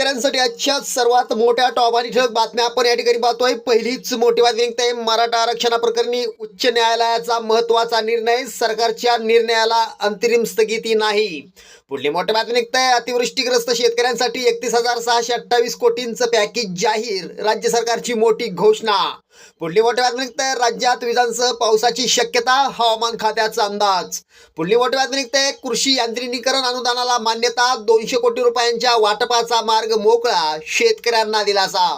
शेतकऱ्यांसाठी आजच्या सर्वात मोठ्या टॉप आणि ठळक बातम्या आपण या ठिकाणी पाहतोय. पहिलीच मोठी बातमी निघते. मराठा आरक्षणाप्रकरणी उच्च न्यायालयाचा महत्त्वाचा निर्णय सरकारच्या निर्णयाला अंतरिम स्थगिती नाही. पुढली मोठी बातमी निघते. अतिवृष्टीग्रस्त शेतकऱ्यांसाठी एकतीस हजार सहाशे अठ्ठावीस कोटींचं पॅकेज जाहीर राज्य सरकारची मोठी घोषणा. पुढली मोठी बातमी निघते राज्यात विजांसह पावसाची शक्यता हवामान खात्याचा अंदाज. पुढली मोठी बातमी निघते कृषी यांत्रिकीकरण अनुदानाला मान्यता दोनशे कोटी रुपयांच्या वाटपाचा मार्ग मोकळा शेतकऱ्यांना दिलासा.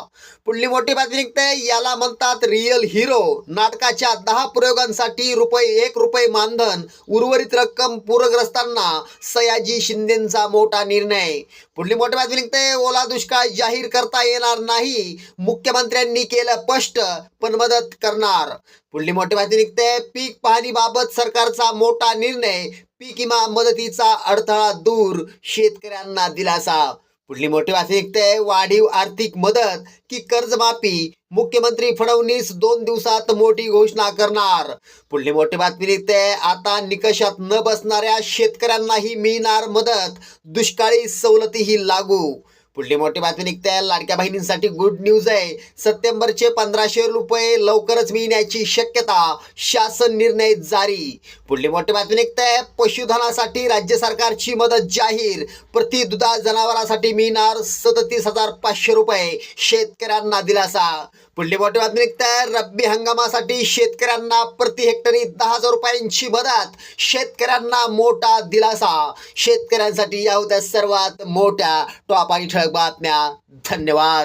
पुढली मोठी बातमी निघते याला म्हणतात रिअल हिरो नाटकाच्या दहा प्रयोगांसाठी रुपये एक रुपये मानधन उर्वरित रक्कम पूरग्रस्तांना सयाजी शिंदेचा मोठा निर्णय. पुढली मोठी बातमी निघते ओला दुष्काळ जाहीर करता येणार नाही मुख्यमंत्र्यांनी केलं स्पष्ट पण मदत करणार. पुढली मोठी बातमी निघते. पीक पाहणीबाबत सरकारचा मोठा निर्णय पीक विमा मदतीचा अडथळा दूर शेतकऱ्यांना दिलासा. पुढली मोठी बातमी निघते. वाढीव आर्थिक मदत की कर्जमाफी? मुख्यमंत्री फडणवीस दोन दिवसात मोठी घोषणा करणार. पुढली मोठी बातमी निघते. आता निकषात न बसणाऱ्या शेतकऱ्यांनाही मिळणार मदत. दुष्काळी सवलतीही लागू. पुढली मोठी बातमी निघते लाडक्या बहिणींसाठी गुड न्यूज आहे. सप्टेंबरचे पंधराशे रुपये लवकरच मिळण्याची शक्यता. शासन निर्णय जारी. पुढली मोठी बातमी निघते पशुधनासाठी राज्य सरकारची मदत जाहीर. प्रति दुधा जनावरांसाठी मिळणार सदतीस हजार पाचशे रुपये. शेतकऱ्यांना दिलासा. पुढली मोठी बातमी निघते रब्बी हंगामासाठी शेतकऱ्यांना प्रति हेक्टरी दहा हजार रुपयांची मदत. शेतकऱ्यांना मोठा दिलासा. शेतकऱ्यांसाठी या होत्या सर्वात मोठ्या टॉप आणि ठळक बातम्या. धन्यवाद.